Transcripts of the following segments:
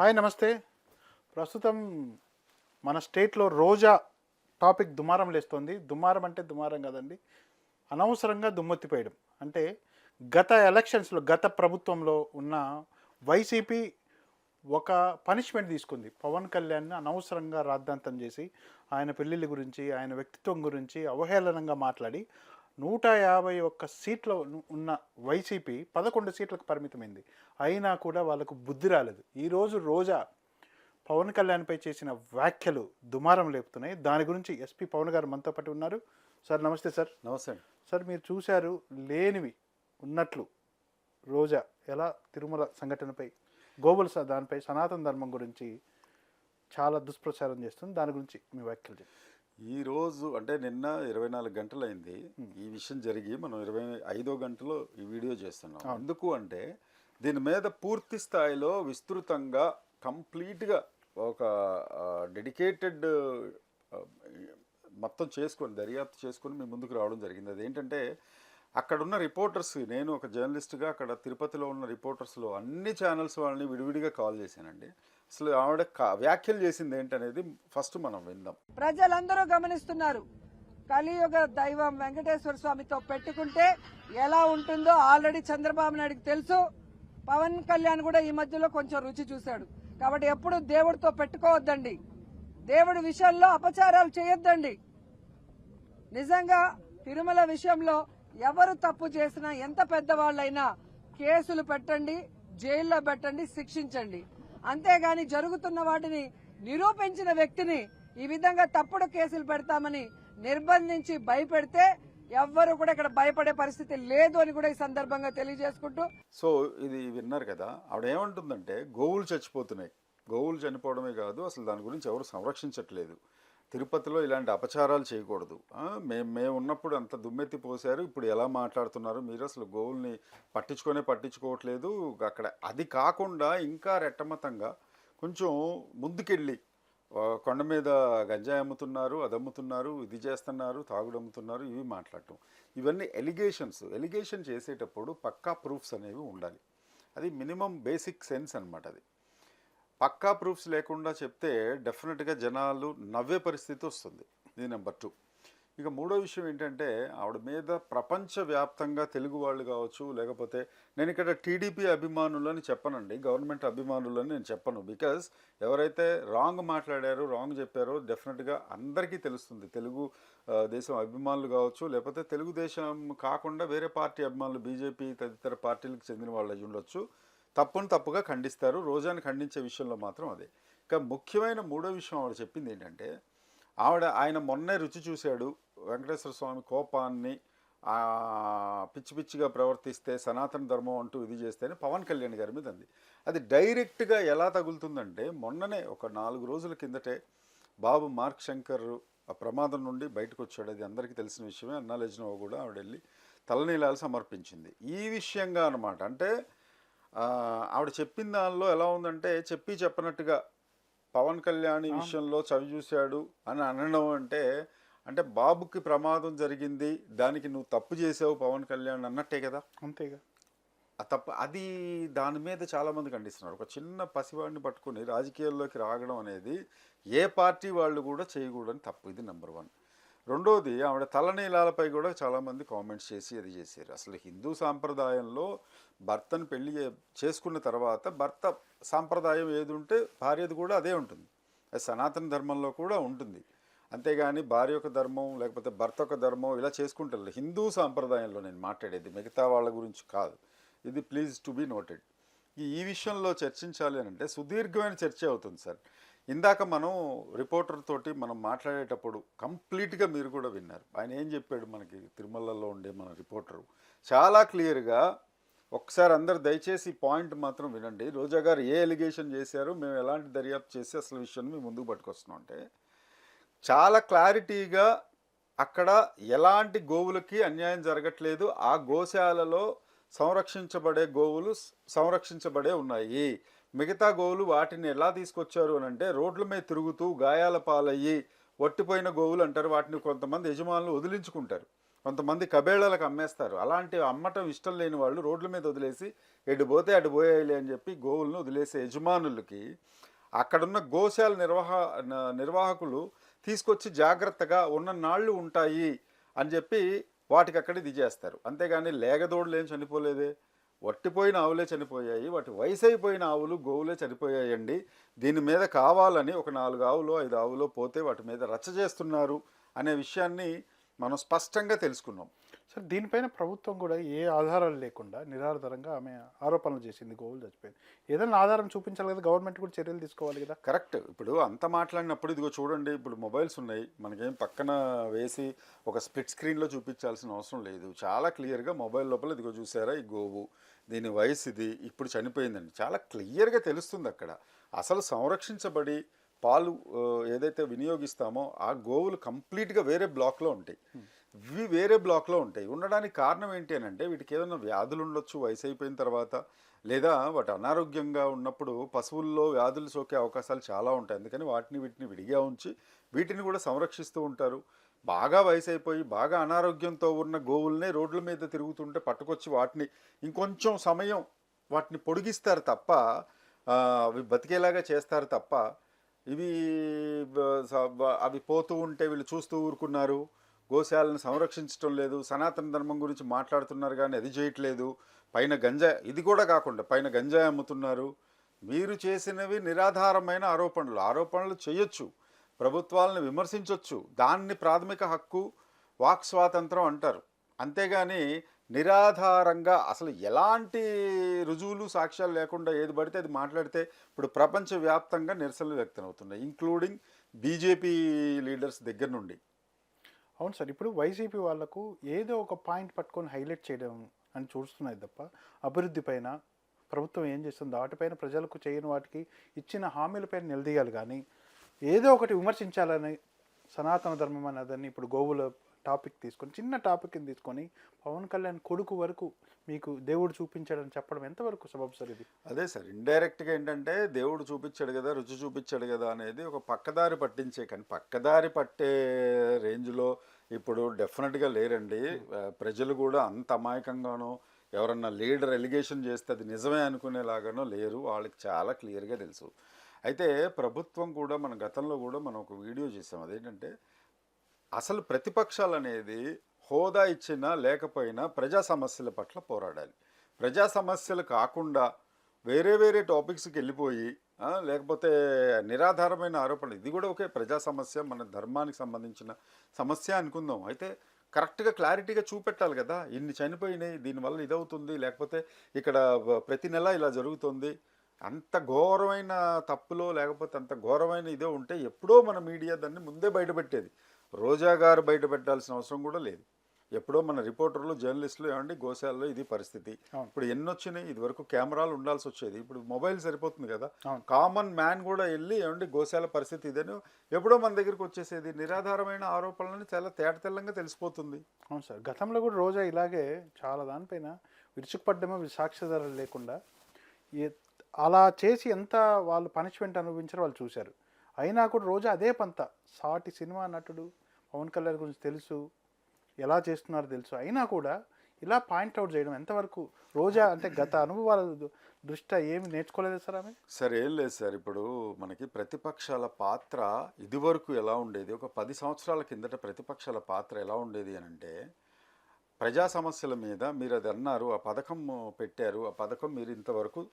Hi నమస్తే. ప్రస్తుతం మన స్టేట్లో రోజా టాపిక్ దుమారం లేస్తోంది. దుమారం అంటే దుమారం కదండి. అనవసరంగా దుమ్మెత్తిపోయడం. అంటే గత ఎలక్షన్స్లో గత ప్రభుత్వంలో ఉన్న వైసీపీ ఒక పనిష్మెంట్ తీసుకుంది. పవన్ కళ్యాణ్ని అనవసరంగా రాద్ధాంతం చేసి ఆయన పెళ్ళిళ్ళ గురించి ఆయన వ్యక్తిత్వం గురించి అవహేళనంగా మాట్లాడి నూట యాభై ఒక్క సీట్లు ఉన్న వైసీపీ పదకొండు సీట్లకు పరిమితమైంది. అయినా కూడా వాళ్ళకు బుద్ధి రాలేదు. ఈరోజు రోజా పవన్ కళ్యాణ్పై చేసిన వ్యాఖ్యలు దుమారం లేపుతున్నాయి. దాని గురించి ఎస్పీ పవన్ గారు మనతో పాటు ఉన్నారు. సార్ నమస్తే సార్. నమస్తే సార్ మీరు చూశారు లేనివి ఉన్నట్లు రోజా ఎలా తిరుమల సంఘటనపై గోవుల స- దానిపై సనాతన ధర్మం గురించి చాలా దుష్ప్రచారం చేస్తుంది. దాని గురించి మీ వ్యాఖ్యలు చెప్పండి. ఈ రోజు అంటే నిన్న ఇరవై నాలుగు గంటలు అయింది ఈ విషయం జరిగి మనం ఇరవై ఐదో గంటలో ఈ వీడియో చేస్తున్నాం. ఎందుకు అంటే దీని మీద పూర్తి స్థాయిలో విస్తృతంగా కంప్లీట్గా ఒక డెడికేటెడ్ మొత్తం చేసుకొని దర్యాప్తు చేసుకొని మీ ముందుకు రావడం జరిగింది. అదేంటంటే అక్కడున్న రిపోర్టర్స్ నేను ఒక జర్నలిస్ట్గా అక్కడ తిరుపతిలో ఉన్న రిపోర్టర్స్లో అన్ని ఛానల్స్ వాళ్ళని విడివిడిగా కాల్ చేశానండి. అసలు ఆవిడ కా- వ్యాఖ్యలు చేసింది ఏంటనేది ఫస్ట్ మనం విందాం. ప్రజలందరూ గమనిస్తున్నారు. కలియుగ దైవం వెంకటేశ్వర స్వామితో పెట్టుకుంటే ఎలా ఉంటుందో ఆల్రెడీ చంద్రబాబు నాయుడుకి తెలుసు. పవన్ కళ్యాణ్ కూడా ఈ మధ్యలో కొంచెం రుచి చూశాడు. కాబట్టి ఎప్పుడు దేవుడితో పెట్టుకోవద్దండి. దేవుడి విషయంలో అపచారాలు చేయొద్దండి. నిజంగా తిరుమల విషయంలో ఎవరు తప్పు చేసినా ఎంత పెద్దవాళ్ళైనా కేసులు పెట్టండి జైల్లో పెట్టండి శిక్షించండి. అంతేగాని జరుగుతున్న వాటిని నిరూపించిన వ్యక్తిని ఈ విధంగా తప్పుడు కేసులు పెడతామని నిర్బంధించి భయపెడితే ఎవ్వరు కూడా ఇక్కడ భయపడే పరిస్థితి లేదు అని కూడా ఈ సందర్భంగా తెలియజేసుకుంటూ సో ఇది విన్నారు కదా ఆవిడ ఏమంటుందంటే గోవులు చచ్చిపోతున్నాయి. గోవులు చనిపోవడమే కాదు అసలు దాని గురించి ఎవరు సంరక్షించట్లేదు. తిరుపతిలో ఇలాంటి అపచారాలు చేయకూడదు. మేము మేము ఉన్నప్పుడు అంత దుమ్మెత్తి పోశారు ఇప్పుడు ఎలా మాట్లాడుతున్నారు మీరు? అసలు గోవుల్ని పట్టించుకొనే పట్టించుకోవట్లేదు. అక్కడ అది కాకుండా ఇంకా రెట్టమతంగా కొంచెం ముందుకెళ్ళి కొండ మీద గంజాయి అమ్ముతున్నారు అది అమ్ముతున్నారు ఇది చేస్తున్నారు తాగుడు అమ్ముతున్నారు ఇవి మాట్లాడటం. ఇవన్నీ ఎలిగేషన్స్. ఎలిగేషన్ చేసేటప్పుడు పక్కా ప్రూఫ్స్ అనేవి ఉండాలి. అది మినిమం బేసిక్ సెన్స్ అనమాట అది. పక్కా ప్రూఫ్స్ లేకుండా చెప్తే డెఫినెట్గా జనాలు నవ్వే పరిస్థితి వస్తుంది. ఇది నెంబర్ టూ. ఇక మూడో విషయం ఏంటంటే ఆవిడ మీద ప్రపంచవ్యాప్తంగా తెలుగు వాళ్ళు కావచ్చు లేకపోతే నేను ఇక్కడ టీడీపీ అభిమానులని చెప్పనండి గవర్నమెంట్ అభిమానులని నేను చెప్పను. బికాజ్ ఎవరైతే రాంగ్ మాట్లాడారో రాంగ్ చెప్పారో డెఫినెట్గా అందరికీ తెలుస్తుంది. తెలుగు దేశం అభిమానులు కావచ్చు లేకపోతే తెలుగుదేశం కాకుండా వేరే పార్టీ అభిమానులు బీజేపీ తదితర పార్టీలకు చెందిన వాళ్ళు అయి ఉండొచ్చు. తప్పును తప్పుగా ఖండిస్తారు. రోజాను ఖండించే విషయంలో మాత్రం అదే. ఇక ముఖ్యమైన మూడో విషయం ఆవిడ చెప్పింది ఏంటంటే ఆవిడ ఆయన మొన్నే రుచి చూశాడు. వెంకటేశ్వర స్వామి కోపాన్ని పిచ్చి పిచ్చిగా ప్రవర్తిస్తే సనాతన ధర్మం అంటూ ఇది చేస్తేనే పవన్ కళ్యాణ్ గారి మీద అంది. అది డైరెక్ట్గా ఎలా తగులుతుందంటే మొన్ననే ఒక నాలుగు రోజుల కిందటే బాబు మార్క్ శంకర్ ఆ ప్రమాదం నుండి బయటకు వచ్చాడు అది అందరికీ తెలిసిన విషయమే. అన్నా లెజ్నో కూడా ఆవిడ వెళ్ళి తలనీలాలు సమర్పించింది. ఈ విషయంగా అనమాట అంటే ఆవిడ చెప్పిన దానిలో ఎలా ఉందంటే చెప్పి చెప్పనట్టుగా పవన్ కళ్యాణ్ విషయంలో చవి చూశాడు అని అనడం అంటే అంటే బాబుకి ప్రమాదం జరిగింది దానికి నువ్వు తప్పు చేసావు పవన్ కళ్యాణ్ అన్నట్టే కదా? అంతేగా. ఆ తప్ప అది దాని మీద చాలామంది ఖండిస్తున్నారు. ఒక చిన్న పసివాడిని పట్టుకుని రాజకీయాల్లోకి రాగడం అనేది ఏ పార్టీ వాళ్ళు కూడా చేయకూడని తప్పు. ఇది నెంబర్ వన్. రెండోది ఆవిడ తలనీలాలపై కూడా చాలామంది కామెంట్స్ చేసి అది చేశారు. అసలు హిందూ సాంప్రదాయంలో భర్తను పెళ్ళి చేసుకున్న తర్వాత భర్త సాంప్రదాయం ఏది ఉంటే భార్యది కూడా అదే ఉంటుంది. అది సనాతన ధర్మంలో కూడా ఉంటుంది. అంతేగాని భార్య యొక్క ధర్మం లేకపోతే భర్త యొక్క ధర్మం ఇలా చేసుకుంటారు. హిందూ సాంప్రదాయంలో నేను మాట్లాడేది మిగతా వాళ్ళ గురించి కాదు. ఇది ప్లీజ్ టు బీ నోటెడ్ ఈ ఈ విషయంలో చర్చించాలి అని అంటే సుదీర్ఘమైన చర్చ అవుతుంది సార్. ఇందాక మనం రిపోర్టర్ తోటి మనం మాట్లాడేటప్పుడు కంప్లీట్గా మీరు కూడా విన్నారు. ఆయన ఏం చెప్పాడు మనకి తిరుమలలో ఉండే మన రిపోర్టరు? చాలా క్లియర్గా ఒకసారి అందరు దయచేసి పాయింట్ మాత్రం వినండి. రోజా గారు ఏ ఎలిగేషన్ చేశారు? మేము ఎలాంటి దర్యాప్తు చేసి అసలు విషయాన్ని మేము ముందుకు పట్టుకొస్తున్నాం అంటే చాలా క్లారిటీగా అక్కడ ఎలాంటి గోవులకి అన్యాయం జరగట్లేదు. ఆ గోశాలలో సంరక్షించబడే గోవులు సంరక్షించబడే ఉన్నాయి. మిగతా గోవులు వాటిని ఎలా తీసుకొచ్చారు అని అంటే రోడ్ల మీద తిరుగుతూ గాయాల పాలయ్యి వట్టిపోయిన గోవులు అంటారు. వాటిని కొంతమంది యజమానులు వదిలించుకుంటారు. కొంతమంది కబేళాలకు అమ్మేస్తారు. అలాంటి అమ్మటం ఇష్టం లేని వాళ్ళు రోడ్ల మీద వదిలేసి ఎటు పోతే అటు అని చెప్పి గోవులను వదిలేసే యజమానులకి అక్కడున్న గోశాల నిర్వాహ నిర్వాహకులు తీసుకొచ్చి జాగ్రత్తగా ఉన్న నాళ్ళు ఉంటాయి అని చెప్పి వాటికి అక్కడ ఇది చేస్తారు. అంతేగాని లేగదోడులు ఏం చనిపోలేదే? వట్టిపోయిన ఆవులే చనిపోయాయి వాటి వయసు అయిపోయిన ఆవులు గోవులే చనిపోయాయండి. దీని మీద కావాలని ఒక నాలుగు ఆవులు ఐదు ఆవులో పోతే వాటి మీద రచ్చ చేస్తున్నారు అనే విషయాన్ని మనం స్పష్టంగా తెలుసుకున్నాం. సరే దీనిపైన ప్రభుత్వం కూడా ఏ ఆధారాలు లేకుండా నిరాధారంగా ఆమె ఆరోపణలు చేసింది గోవులు చచ్చిపోయింది. ఏదైనా ఆధారం చూపించాలి కదా గవర్నమెంట్ కూడా చర్యలు తీసుకోవాలి కదా. కరెక్ట్. ఇప్పుడు అంత మాట్లాడినప్పుడు ఇదిగో చూడండి ఇప్పుడు మొబైల్స్ ఉన్నాయి మనకేం పక్కన వేసి ఒక స్ప్లిట్ స్క్రీన్లో చూపించాల్సిన అవసరం లేదు. చాలా క్లియర్గా మొబైల్ లోపల ఇదిగో చూసారా ఈ గోవు దీని వయసు ఇది ఇప్పుడు చనిపోయిందండి. చాలా క్లియర్గా తెలుస్తుంది అక్కడ. అసలు సంరక్షించబడి పాలు ఏదైతే వినియోగిస్తామో ఆ గోవులు కంప్లీట్గా వేరే బ్లాక్లో ఉంటాయి. ఇవి వేరే బ్లాక్లో ఉంటాయి. ఉండడానికి కారణం ఏంటి అని అంటే వీటికి ఏదైనా వ్యాధులు ఉండొచ్చు వయసు అయిపోయిన తర్వాత లేదా వాటి అనారోగ్యంగా ఉన్నప్పుడు పశువుల్లో వ్యాధులు సోకే అవకాశాలు చాలా ఉంటాయి. అందుకని వాటిని వీటిని విడిగా ఉంచి వీటిని కూడా సంరక్షిస్తూ ఉంటారు. బాగా వయసు అయిపోయి బాగా అనారోగ్యంతో ఉన్న గోవుల్నే రోడ్ల మీద తిరుగుతుంటే పట్టుకొచ్చి వాటిని ఇంకొంచెం సమయం వాటిని పొడిగిస్తారు తప్ప అవి బతికేలాగా చేస్తారు తప్ప ఇవి అవి పోతూ ఉంటే వీళ్ళు చూస్తూ ఊరుకున్నారు. గోశాలను సంరక్షించడం లేదు. సనాతన ధర్మం గురించి మాట్లాడుతున్నారు కానీ అది చేయట్లేదు పైన గంజా ఇది కూడా కాకుండా పైన గంజాయి అమ్ముతున్నారు. మీరు చేసినవి నిరాధారమైన ఆరోపణలు. ఆరోపణలు చేయొచ్చు. ప్రభుత్వాలను విమర్శించవచ్చు దాన్ని ప్రాథమిక హక్కు వాక్ స్వాతంత్రం అంటారు. అంతేగాని నిరాధారంగా అసలు ఎలాంటి రుజువులు సాక్ష్యాలు లేకుండా ఏది పడితే అది మాట్లాడితే ఇప్పుడు ప్రపంచవ్యాప్తంగా నిరసనలు వ్యక్తమవుతున్నాయి ఇంక్లూడింగ్ బీజేపీ లీడర్స్ దగ్గర నుండి. అవును సార్ ఇప్పుడు వైసీపీ వాళ్ళకు ఏదో ఒక పాయింట్ పట్టుకొని హైలైట్ చేయడం అని చూస్తున్నాయి తప్ప అభివృద్ధి పైన ప్రభుత్వం ఏం చేస్తుందో వాటిపైన ప్రజలకు చేయని వాటికి ఇచ్చిన హామీలపైన నిలదీయాలి కానీ ఏదో ఒకటి విమర్శించాలని సనాతన ధర్మం అనేదాన్ని ఇప్పుడు గోవుల టాపిక్ తీసుకొని చిన్న టాపిక్ తీసుకొని పవన్ కళ్యాణ్ కొడుకు వరకు మీకు దేవుడు చూపించాడని చెప్పడం ఎంతవరకు సబబు సార్ ఇది? అదే సార్ ఇండైరెక్ట్గా ఏంటంటే దేవుడు చూపించాడు కదా రుచి చూపించాడు కదా అనేది ఒక పక్కదారి పట్టించే కానీ పక్కదారి పట్టే రేంజ్లో ఇప్పుడు డెఫినెట్గా లేరండి. ప్రజలు కూడా అంత అమాయకంగానో ఎవరన్నా లీడర్ ఎలిగేషన్ చేస్తే అది నిజమే అనుకునేలాగానో లేరు. వాళ్ళకి చాలా క్లియర్గా తెలుసు. అయితే ప్రభుత్వం కూడా మన గతంలో కూడా మనం ఒక వీడియో చేసాం. అదేంటంటే అసలు ప్రతిపక్షాలు అనేది హోదా ఇచ్చినా లేకపోయినా ప్రజా సమస్యల పట్ల పోరాడాలి. ప్రజా సమస్యలు కాకుండా వేరే వేరే టాపిక్స్కి వెళ్ళిపోయి లేకపోతే నిరాధారమైన ఆరోపణలు ఇది కూడా ఒకే ప్రజా సమస్య మన ధర్మానికి సంబంధించిన సమస్య అనుకుందాం. అయితే కరెక్ట్గా క్లారిటీగా చూపెట్టాలి కదా ఇన్ని చనిపోయినాయి దీనివల్ల ఇదవుతుంది లేకపోతే ఇక్కడ ప్రతి నెల ఇలా జరుగుతుంది. అంత ఘోరమైన తప్పులో లేకపోతే అంత ఘోరమైన ఇదే ఉంటే ఎప్పుడో మన మీడియా దాన్ని ముందే బయటపెట్టేది. రోజా గారు బయట పెట్టాల్సిన అవసరం కూడా లేదు. ఎప్పుడో మన రిపోర్టర్లు జర్నలిస్టులు ఏమండి గోశాలలో ఇది పరిస్థితి. ఇప్పుడు ఎన్ని వచ్చినాయి ఇది వరకు కెమెరాలు ఉండాల్సి వచ్చేది. ఇప్పుడు మొబైల్ సరిపోతుంది కదా. కామన్ మ్యాన్ కూడా వెళ్ళి ఏమండి గోశాల పరిస్థితి ఇదని. ఎప్పుడో మన దగ్గరికి వచ్చేసేది. నిరాధారమైన ఆరోపణలని చాలా తేటతెల్లంగా తెలిసిపోతుంది. అవును సార్. గతంలో కూడా రోజా ఇలాగే చాలా దానిపైన విరుచుకుపడ్డమో సాక్ష్యాధారాలు లేకుండా అలా చేసి ఎంత వాళ్ళు పనిష్మెంట్ అనుభవించారో వాళ్ళు చూశారు. అయినా కూడా రోజా అదే పంత. సాటి సినిమా నటుడు పవన్ కళ్యాణ్ గురించి తెలుసు ఎలా చేస్తున్నారో తెలుసు. అయినా కూడా ఇలా పాయింట్అవుట్ చేయడం ఎంతవరకు రోజా అంటే గత అనుభవాల దృష్ట్యా ఏమి నేర్చుకోలేదు సార్ ఆమె? సార్ ఏం లేదు సార్. ఇప్పుడు మనకి ప్రతిపక్షాల పాత్ర ఇదివరకు ఎలా ఉండేది? ఒక పది సంవత్సరాల కిందట ప్రతిపక్షాల పాత్ర ఎలా ఉండేది అని అంటే ప్రజా సమస్యల మీద మీరు అది అన్నారు ఆ పథకం పెట్టారు ఆ పథకం మీరు ఇంతవరకు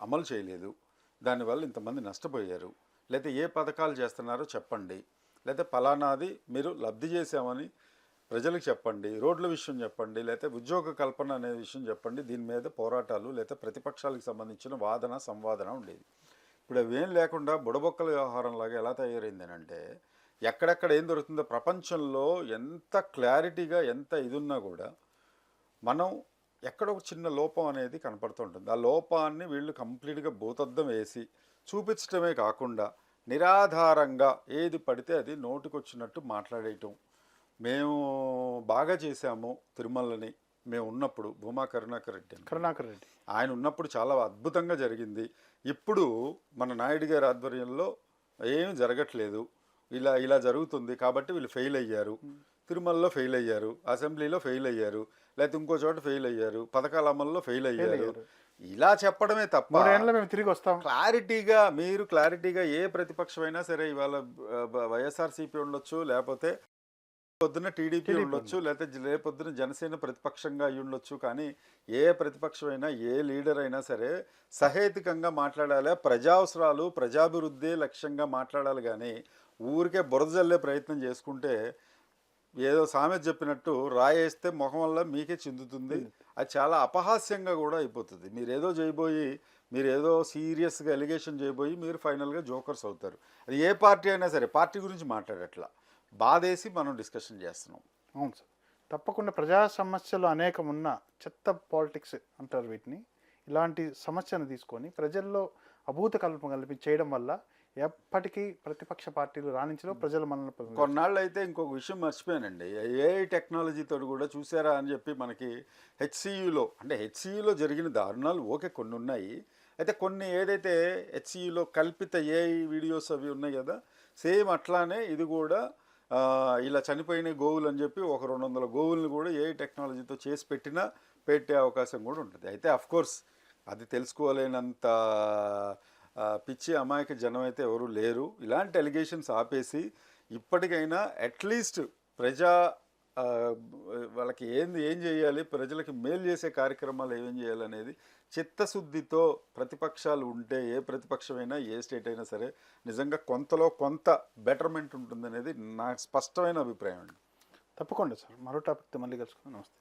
అమలు చేయలేదు. దానివల్ల ఇంతమంది నష్టపోయారు. లేకపోతే ఏ పథకాలు చేస్తున్నారో చెప్పండి. లేకపోతే ఫలానాది మీరు లబ్ధి చేశామని ప్రజలకు చెప్పండి రోడ్ల విషయం చెప్పండి లేకపోతే ఉద్యోగ కల్పన అనే విషయం చెప్పండి దీని మీద పోరాటాలు లేకపోతే ప్రతిపక్షాలకు సంబంధించిన వాదన సంవాదన ఉండేది. ఇప్పుడు అవేం లేకుండా బుడబొక్కల వ్యవహారంలాగా ఎలా తయారైంది అని అంటే ఎక్కడెక్కడ ఏం దొరుకుతుందో ప్రపంచంలో ఎంత క్లారిటీగా ఎంత ఇది ఉన్నా కూడా మనం ఎక్కడో ఒక చిన్న లోపం అనేది కనపడుతూ ఉంటుంది. ఆ లోపాన్ని వీళ్ళు కంప్లీట్గా భూతద్దం వేసి చూపించడమే కాకుండా నిరాధారంగా ఏది పడితే అది నోటికొచ్చినట్టు మాట్లాడేయటం. మేము బాగా చేశాము తిరుమలని. మేము ఉన్నప్పుడు భూమా కరుణాకర్ రెడ్డి. కరుణాకర్ రెడ్డి. ఆయన ఉన్నప్పుడు చాలా అద్భుతంగా జరిగింది. ఇప్పుడు మన నాయుడు గారి ఆధ్వర్యంలో ఏమీ జరగట్లేదు. ఇలా ఇలా జరుగుతుంది కాబట్టి వీళ్ళు ఫెయిల్ అయ్యారు. తిరుమలలో ఫెయిల్ అయ్యారు. అసెంబ్లీలో ఫెయిల్ అయ్యారు. లేకపోతే ఇంకో చోట ఫెయిల్ అయ్యారు. పథకాల అమల్లో ఫెయిల్ అయ్యారు. ఇలా చెప్పడమే తప్ప మూడేళ్ళలో మేము తిరిగి వస్తాం. క్లారిటీగా మీరు క్లారిటీగా ఏ ప్రతిపక్షమైనా సరే ఇవాళ వైఎస్ఆర్సీపీ ఉండొచ్చు లేకపోతే పొద్దున టీడీపీ ఉండొచ్చు లేకపోతే రేపొద్దున జనసేన ప్రతిపక్షంగా అయి ఉండొచ్చు కానీ ఏ ప్రతిపక్షమైనా ఏ లీడర్ అయినా సరే సహేతుకంగా మాట్లాడాలి ప్రజావసరాలు ప్రజాభివృద్ధి లక్ష్యంగా మాట్లాడాలి కానీ ఊరికే బురద జల్లే ప్రయత్నం చేసుకుంటే ఏదో సామెత చెప్పినట్టు రాయేస్తే మొహం వల్ల మీకే చిందుతుంది. అది చాలా అపహాస్యంగా కూడా అయిపోతుంది. మీరు ఏదో చేయబోయి మీరు ఏదో సీరియస్గా ఎలిగేషన్ చేయబోయి మీరు ఫైనల్గా జోకర్స్ అవుతారు. అది ఏ పార్టీ అయినా సరే పార్టీ గురించి మాట్లాడట్లా. బాధేసి మనం డిస్కషన్ చేస్తున్నాం. అవును సార్. తప్పకుండా ప్రజా సమస్యలు అనేకం ఉన్న చెత్త పాలిటిక్స్ అంటారు వీటిని. ఇలాంటి సమస్యను తీసుకొని ప్రజల్లో అభూత కల్పం కల్పి చేయడం వల్ల ఎప్పటికీ ప్రతిపక్ష పార్టీలు రాణించడం ప్రజలు మనల్ని కొన్నాళ్ళు అయితే ఇంకొక విషయం మర్చిపోయానండి. ఏఐ టెక్నాలజీతో కూడా చూసారా అని చెప్పి మనకి హెచ్సియులో అంటే హెచ్సియులో జరిగిన దారుణాలు ఓకే కొన్ని ఉన్నాయి. అయితే కొన్ని ఏదైతే హెచ్సియులో కల్పిత ఏఐ వీడియోస్ అవి ఉన్నాయి కదా సేమ్ అట్లానే ఇది కూడా ఇలా చనిపోయిన గోవులు అని చెప్పి ఒక రెండు వందల గోవులను కూడా ఏఐ టెక్నాలజీతో చేసి పెట్టినా పెట్టే అవకాశం కూడా ఉంటుంది. అయితే అఫ్కోర్స్ అది తెలుసుకోలేనంత పిచ్చి అమాయక జనం అయితే ఎవరు లేరు. ఇలాంటి ఎలిగేషన్స్ ఆపేసి ఇప్పటికైనా అట్లీస్ట్ ప్రజా వాళ్ళకి ఏంది ఏం చేయాలి ప్రజలకి మేలు చేసే కార్యక్రమాలు ఏమేం చేయాలనేది చిత్తశుద్ధితో ప్రతిపక్షాలు ఉంటే ఏ ప్రతిపక్షమైనా ఏ స్టేట్ అయినా సరే నిజంగా కొంతలో కొంత బెటర్మెంట్ ఉంటుందనేది నా స్పష్టమైన అభిప్రాయం అండి. తప్పకుండా సార్. మరో టాపిక్తో మళ్ళీ కలుసుకుందాం. నమస్తే.